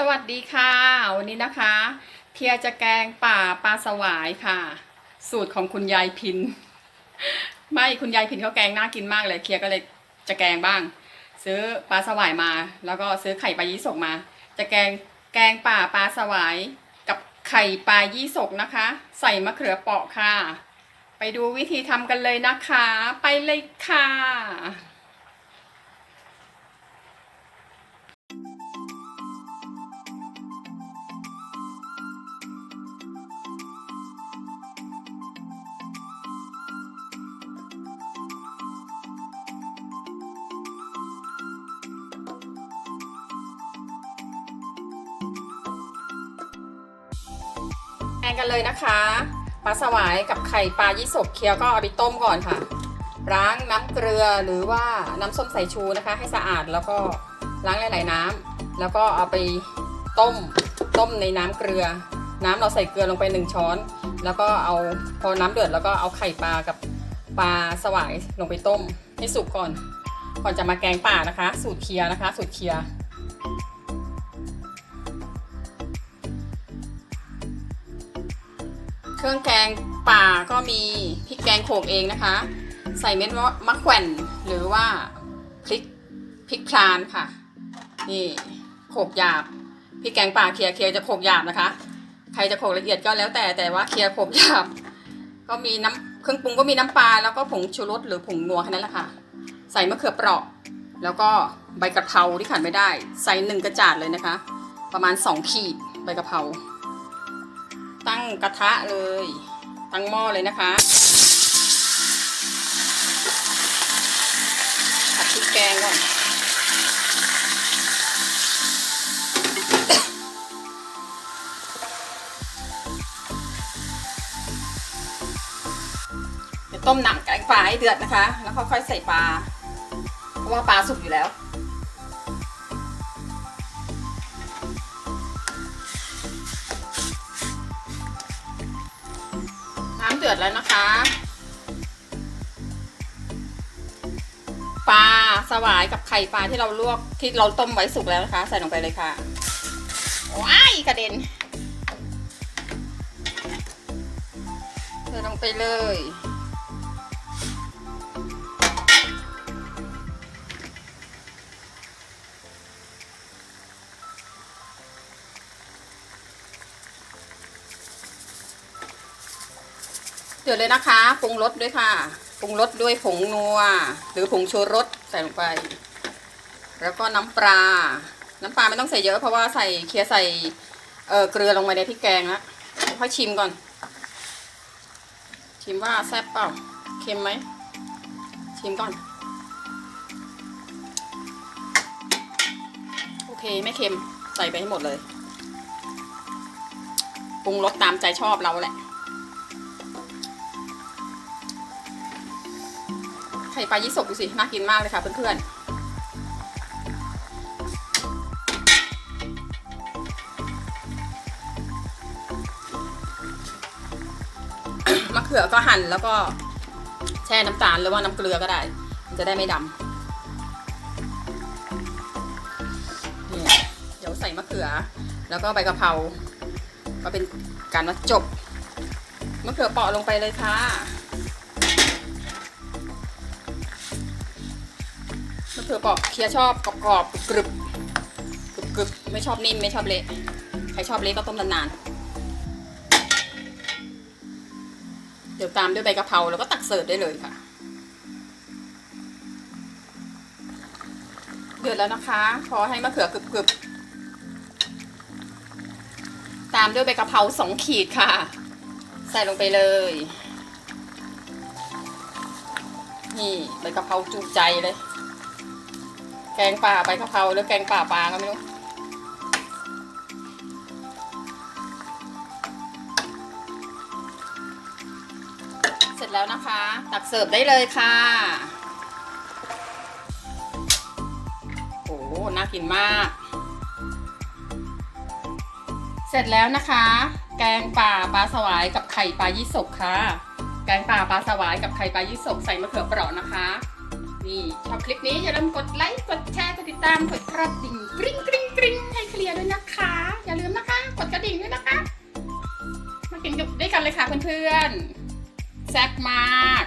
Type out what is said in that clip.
สวัสดีค่ะ วันนี้นะคะเทียจะแกงป่าปลาสวายค่ะ สูตรของคุณยายพิน ไม่คุณยายพินเขาแกงน่ากินมากเลยเคียก็เลยจะแกงบ้าง ซื้อปลาสวายมา แล้วก็ซื้อไข่ปลายี่สกมา จะแกงแกงป่าปลาสวาย กับไข่ปลายี่สกนะคะ ใส่มะเขือเปราะค่ะ ไปดูวิธีทำกันเลยนะคะ ไปเลยค่ะ งกันเลยนะคะปลาสวายกับไข่ปลายี่สกเคี้ยวก็เอาไปต้มก่อนค่ะ ล้างน้ำเกลือหรือว่าน้ำส้มสายชูนะคะ ให้สะอาดแล้วก็ล้างหลาย ๆ น้ำแล้วก็เอาไปต้มต้มในน้ำเกลือ น้ำเราใส่เกลือลงไปหนึ่งช้อน แล้วก็เอาพอน้ำเดือดแล้วก็เอาไข่ปลากับปลาสวายลงไปต้มให้สุกก่อน ก่อนจะมาแกงป่านะคะ สูตรเคียนะคะ สูตรเคีย เครื่องแกงป่าก็มีพริกแกงโขกเองนะคะ ใส่เม็ดมะแขวนหรือว่าพริกพริกพลานค่ะ นี่โขกหยาบพริกแกงป่าเคียเคียจะโขกหยาบนะคะ ใครจะโขกละเอียดก็แล้วแต่แต่ว่าเคียโขกหยาบ ก็มีน้ำเครื่องปรุงก็มีน้ำปลาแล้วก็ผงชูรสหรือผงนัวแค่นั้นแหละค่ะ ใส่มะเขือเปราะ แล้วก็ใบกะเพราที่ขาดไม่ได้ ใส่หนึ่งกระจาดเลยนะคะ ประมาณสองขีดใบกะเพรา ตั้งกระทะเลย ตั้งหม้อเลยนะคะผัดพริกแกงก่อนเดี๋ยวต้มหนังแกงปลาให้เดือดนะคะ แล้วค่อยๆใส่ปลา เพราะว่าปลาสุกอยู่แล้ว ดือดแล้วนะคะ ปลาสวายกับไข่ปลาที่เราลวกที่เราต้มไว้สุกแล้วนะคะ ใส่ลงไปเลยค่ะว้ายกระเด็นใส่ลงไปเลย ดือดเลยนะคะปรุงรสด้วยค่ะปรุงรสด้วยผงนัว หรือผงชูรสใส่ลงไป แล้วก็น้ำปลา น้ำปลาไม่ต้องใส่เยอะเพราะว่าใส่เคี่ยวใส่เออเกลือลงไปในพริกแกงแล้วค่อยชิมก่อน ชิมว่าแซ่บเปล่าเค็มไหมชิมก่อน โอเคไม่เค็มใส่ไปให้หมดเลยปรุงรสตามใจชอบเราแหละ ไข่ปลายี่สกดูสิ น่ากินมากเลยค่ะเพื่อนๆ มะเขือก็หั่นแล้วก็แช่น้ำตาลหรือว่าน้ำเกลือก็ได้ มันจะได้ไม่ดำนี่เดี๋ยวใส่มะเขือ แล้วก็ใบกะเพรา ก็เป็นการมาจบ มะเขือเปาะลงไปเลยค่ะ เขือเปราะเคียชอบกรอบๆกรึบๆกรึบไม่ชอบนิ่มไม่ชอบเละใครชอบเละก็ต้มนานๆเดี๋ยวตามด้วยใบกะเพราแล้วก็ตักเสิร์ฟได้เลยค่ะ เดือดแล้วนะคะ พอให้มะเขือกรึบๆตามด้วยใบกะเพราสองขีดค่ะ ใส่ลงไปเลยนี่ใบกะเพราจูใจเลย แกงป่าใบกะเพราหรือแกงป่าปลาก็ไม่รู้เสร็จแล้วนะคะ ตักเสิร์ฟได้เลยค่ะโอ้น่ากินมาก เสร็จแล้วนะคะ แกงป่าปลาสวายกับไข่ปลายี่สกค่ะ แกงป่าปลาสวายกับไข่ปลายี่สกใส่มะเขือเปราะนะคะีชอบคลิปนี้อย่าลืมกดไลค์กดแชร์กดติดตามกดกระดิ่งกริ๊งกริ๊งกริ๊งให้เคลียร์ด้วยนะคะ อย่าลืมนะคะ กดกระดิ่งด้วยนะคะ มากินกับด้วยกันเลยค่ะเพื่อนๆแซ่บมาก